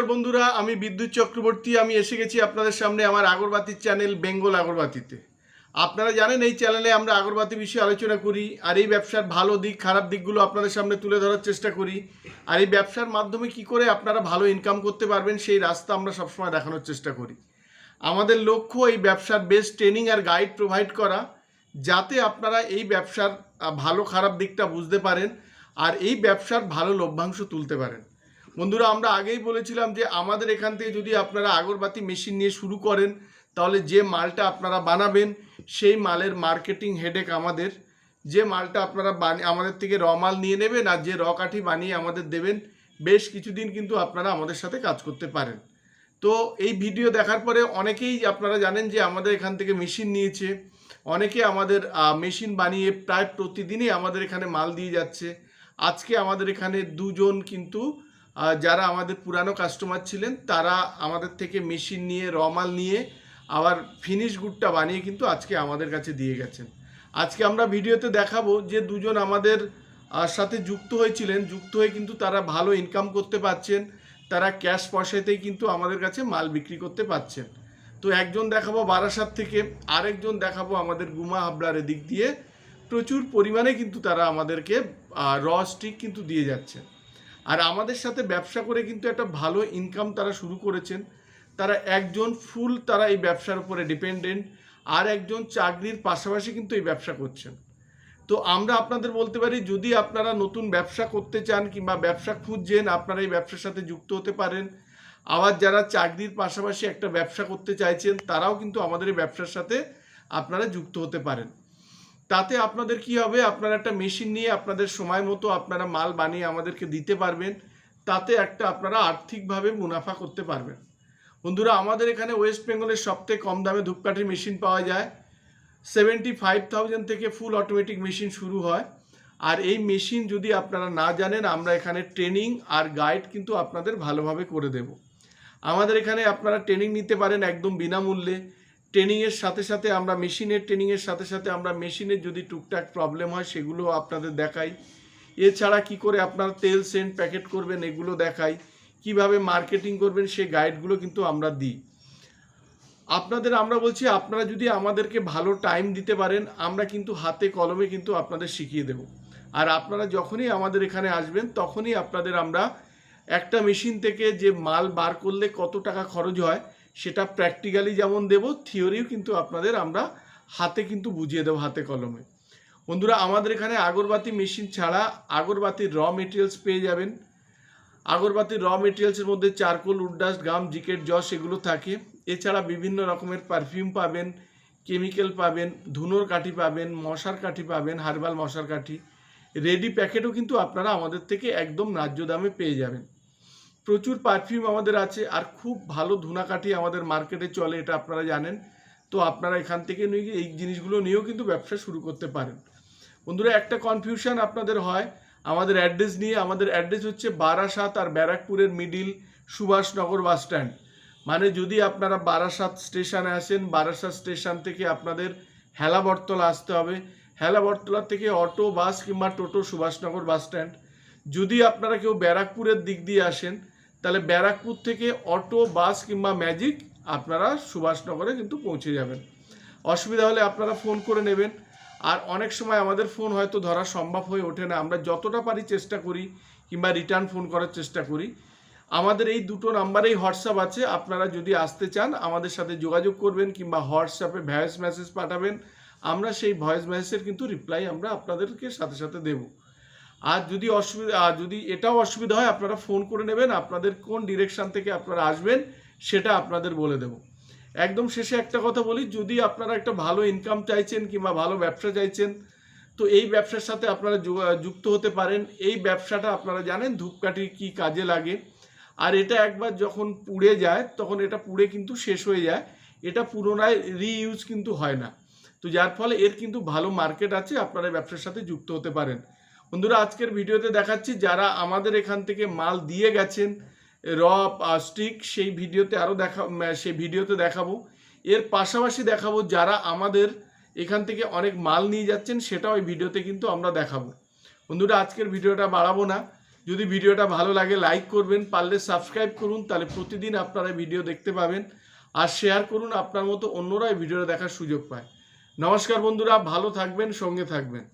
নমস্কার বন্ধুরা, আমি বিদ্যুৎ চক্রবর্তী, আমি এসে গেছি আপনাদের সামনে আমার আগরবাতির চ্যানেল বেঙ্গল আগরবাতিতে। আপনারা জানেন, এই চ্যানেলে আমরা আগরবাতি বিষয়ে আলোচনা করি, আর এই ব্যবসার ভালো দিক, খারাপ দিকগুলো আপনাদের সামনে তুলে ধরার চেষ্টা করি। আর এই ব্যবসার মাধ্যমে কি করে আপনারা ভালো ইনকাম করতে পারবেন, সেই রাস্তা আমরা সবসময় দেখানোর চেষ্টা করি। আমাদের লক্ষ্য এই ব্যবসার বেস্ট ট্রেনিং আর গাইড প্রোভাইড করা, যাতে আপনারা এই ব্যবসার ভালো খারাপ দিকটা বুঝতে পারেন, আর এই ব্যবসার ভালো লভ্যাংশ তুলতে পারেন। বন্ধুরা, আমরা আগেই বলেছিলাম যে আমাদের এখান থেকে যদি আপনারা আগরবাতি মেশিন নিয়ে শুরু করেন, তাহলে যে মালটা আপনারা বানাবেন, সেই মালের মার্কেটিং হেডেক আমাদের। যে মালটা আপনারা বানি আমাদের থেকে র মাল নিয়ে নেবেন আর যে র কাঠি বানিয়ে আমাদের দেবেন, বেশ কিছুদিন কিন্তু আপনারা আমাদের সাথে কাজ করতে পারেন। তো এই ভিডিও দেখার পরে অনেকেই আপনারা জানেন যে আমাদের এখান থেকে মেশিন নিয়েছে। অনেকে আমাদের মেশিন বানিয়ে প্রায় প্রতিদিনই আমাদের এখানে মাল দিয়ে যাচ্ছে। আজকে আমাদের এখানে দুজন কিন্তু যারা আমাদের পুরানো কাস্টমার ছিলেন, তারা আমাদের থেকে মেশিন নিয়ে রমাল নিয়ে আবার ফিনিশ গুডটা বানিয়ে কিন্তু আজকে আমাদের কাছে দিয়ে গেছেন। আজকে আমরা ভিডিওতে দেখাবো যে দুজন আমাদের সাথে যুক্ত হয়েছিলেন। যুক্ত হয়ে কিন্তু তারা ভালো ইনকাম করতে পারছেন। তারা ক্যাশ পয়সাতেই কিন্তু আমাদের কাছে মাল বিক্রি করতে পারছেন। তো একজন দেখাবো বারাসাত থেকে, আরেকজন দেখাবো আমাদের গুমা হাবলারের দিক দিয়ে। প্রচুর পরিমাণে কিন্তু তারা আমাদেরকে র স্টিক কিন্তু দিয়ে যাচ্ছেন। আর আমাদের সাথে ব্যবসা করে কিন্তু একটা ভালো ইনকাম তারা শুরু করেছেন। তারা একজন ফুল তারা এই ব্যবসার উপরে ডিপেন্ডেন্ট আর একজন চাকরির পাশাপাশি কিন্তু এই ব্যবসা করছেন। তো আমরা আপনাদের বলতে পারি, যদি আপনারা নতুন ব্যবসা করতে চান কিংবা ব্যবসা খুঁজছেন, আপনারা এই ব্যবসার সাথে যুক্ত হতে পারেন। আবার যারা চাকরির পাশাপাশি একটা ব্যবসা করতে চাইছেন, তারাও কিন্তু আমাদের এই ব্যবসার সাথে আপনারা যুক্ত হতে পারেন। তাতে আপনাদের কি হবে? আপনারা একটা মেশিন নিয়ে আপনাদের সময় মতো আপনারা মাল বানিয়ে আমাদেরকে দিতে পারবেন। তাতে একটা আপনারা আর্থিকভাবে মুনাফা করতে পারবেন। বন্ধুরা, আমাদের এখানে ওয়েস্ট বেঙ্গলের সবথেকে কম দামে ধূপকাঠির মেশিন পাওয়া যায়। সেভেন্টি ফাইভ থাউজেন্ড থেকে ফুল অটোমেটিক মেশিন শুরু হয়। আর এই মেশিন যদি আপনারা না জানেন, আমরা এখানে ট্রেনিং আর গাইড কিন্তু আপনাদের ভালোভাবে করে দেব। আমাদের এখানে আপনারা ট্রেনিং নিতে পারেন একদম বিনামূল্যে। ট্রেনিংয়ের সাথে সাথে আমরা মেশিনের ট্রেনিংয়ের সাথে সাথে আমরা মেশিনের যদি টুকটাক প্রবলেম হয়, সেগুলো আপনাদের দেখাই। এছাড়া কি করে আপনারা তেল সেন্ট প্যাকেট করবেন, এগুলো দেখাই। কীভাবে মার্কেটিং করবেন, সেই গাইডগুলো কিন্তু আমরা দিই। আপনাদের আমরা বলছি, আপনারা যদি আমাদেরকে ভালো টাইম দিতে পারেন, আমরা কিন্তু হাতে কলমে কিন্তু আপনাদের শিখিয়ে দেব। আর আপনারা যখনই আমাদের এখানে আসবেন, তখনই আপনাদের আমরা একটা মেশিন থেকে যে মাল বার করলে কত টাকা খরচ হয় সেটা প্র্যাকটিক্যালি যেমন দেব থিওরিও কিন্তু আপনাদের আমরা হাতে কিন্তু বুঝিয়ে দেবো হাতে কলমে। বন্ধুরা, আমাদের এখানে আগরবাতি মেশিন ছাড়া আগরবাতির র মেটেরিয়ালস পেয়ে যাবেন। আগরবাতির র মেটেরিয়ালসের মধ্যে চারকোল উডডাস্ট গাম জিকেট জস এগুলো থাকে। এছাড়া বিভিন্ন রকমের পারফিউম পাবেন কেমিক্যাল পাবেন, ধুনোর কাঠি পাবেন, মশার কাঠি পাবেন হার্বাল মশার কাঠি। রেডি প্যাকেটও কিন্তু আপনারা আমাদের থেকে একদম ন্যায্য দামে পেয়ে যাবেন। প্রচুর পারফিউম আমাদের আছে আর খুব ভালো ধুনাকাঠি আমাদের মার্কেটে চলে, এটা আপনারা জানেন। তো আপনারা এখান থেকে নিয়ে এই জিনিসগুলো নিয়েও কিন্তু ব্যবসা শুরু করতে পারেন। বন্ধুরা, একটা কনফিউশন আপনাদের হয়। আমাদের অ্যাড্রেস নিয়ে, আমাদের অ্যাড্রেস হচ্ছে বারাসাত আর ব্যারাকপুরের মিডিল সুভাষনগর বাস স্ট্যান্ড মানে যদি আপনারা বারাসাত স্টেশনে আসেন, বারাসাত স্টেশন থেকে আপনাদের হেলাবরতলা আসতে হবে। হেলাবরতলা থেকে অটো বাস কিংবা টোটো সুভাষনগর বাস স্ট্যান্ড যদি আপনারা কেউ ব্যারাকপুরের দিক দিয়ে আসেন তাহলে ব্যারাকপুর থেকে অটো, বাস কিংবা ম্যাজিক আপনারা সুভাষনগরে কিন্তু পৌঁছে যাবেন। অসুবিধা হলে আপনারা ফোন করে নেবেন। আর অনেক সময় আমাদের ফোন হয়তো ধরা সম্ভব হয়ে ওঠে না। আমরা যতটা পারি চেষ্টা করি কিংবা রিটার্ন ফোন করার চেষ্টা করি। আমাদের এই দুটো নাম্বারেই হোয়াটসঅ্যাপ আছে। আপনারা যদি আসতে চান, আমাদের সাথে যোগাযোগ করবেন কিংবা হোয়াটসঅ্যাপে ভয়েস মেসেজ পাঠাবেন। আমরা সেই ভয়েস মেসেজের কিন্তু রিপ্লাই আমরা আপনাদেরকে সাথে সাথে দেবো। আর যদি অসুবিধা, আর যদি এটাও অসুবিধা হয়, আপনারা ফোন করে নেবেন, আপনাদের কোন ডিরেকশন থেকে আপনারা আসবেন, সেটা আপনাদের বলে দেবো। একদম শেষে একটা কথা বলি, যদি আপনারা একটা ভালো ইনকাম চাইছেন কিংবা ভালো ব্যবসা চাইছেন, তো এই ব্যবসার সাথে আপনারা যুক্ত হতে পারেন। এই ব্যবসাটা আপনারা জানেন ধূপকাঠি কি কাজে লাগে। আর এটা একবার যখন পুড়ে যায়, তখন এটা পুড়ে কিন্তু শেষ হয়ে যায়। এটা পুনরায় রিইউজ কিন্তু হয় না। তো যার ফলে এর কিন্তু ভালো মার্কেট আছে, আপনারা ব্যবসার সাথে যুক্ত হতে পারেন। বন্ধুরা, আজকের ভিডিওতে দেখাচ্ছি যারা আমাদের এখান থেকে মাল দিয়ে গেছেন, র, স্টিক, সেই ভিডিওতে আরও দেখা সেই ভিডিওতে দেখাবো। এর পাশাপাশি দেখাবো যারা আমাদের এখান থেকে অনেক মাল নিয়ে যাচ্ছেন, সেটাও এই ভিডিওতে কিন্তু আমরা দেখাবো। বন্ধুরা, আজকের ভিডিওটা বাড়াবো না। যদি ভিডিওটা ভালো লাগে, লাইক করবেন, পারলে সাবস্ক্রাইব করুন, তাহলে প্রতিদিন আপনারা ভিডিও দেখতে পাবেন আর শেয়ার করুন, আপনার মতো অন্যরা এই ভিডিওটা দেখার সুযোগ পায়। নমস্কার বন্ধুরা, ভালো থাকবেন, সঙ্গে থাকবেন।